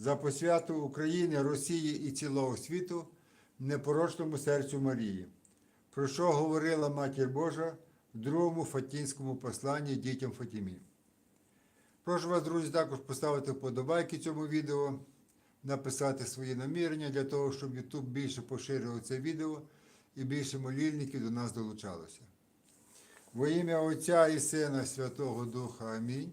за посвяту України, Росії і цілого світу непорочному серцю Марії, про що говорила Матір Божа в другому Фатінському посланні дітям Фатімі. Прошу вас, друзі, також поставити вподобайки цьому відео, написати свої намірення для того, щоб YouTube більше поширював це відео і більше молільників до нас долучалося. Во ім'я Отця і Сина Святого Духа Амінь.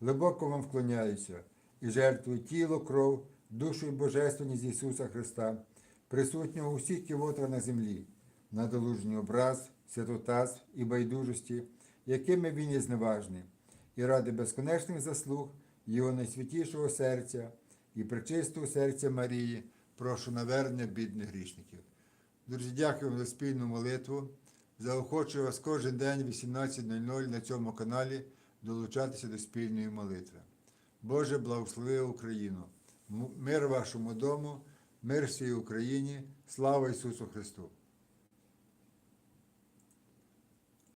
глибоко вам вклоняюся і жертвую тіло, кров, душу і божественність Ісуса Христа, присутнього у всіх ківотах на землі, на долужній образ, святотаз і байдужості, якими він є зневажний, і ради безконечних заслуг Його найсвятішого серця і причистого серця Марії, прошу навернення бідних грішників. Друзі, дякую вам за спільну молитву. Заохочую вас кожен день в 18.00 на цьому каналі долучатися до спільної молитви. Боже, благослови Україну, мир вашому дому, мир всій Україні, слава Ісусу Христу!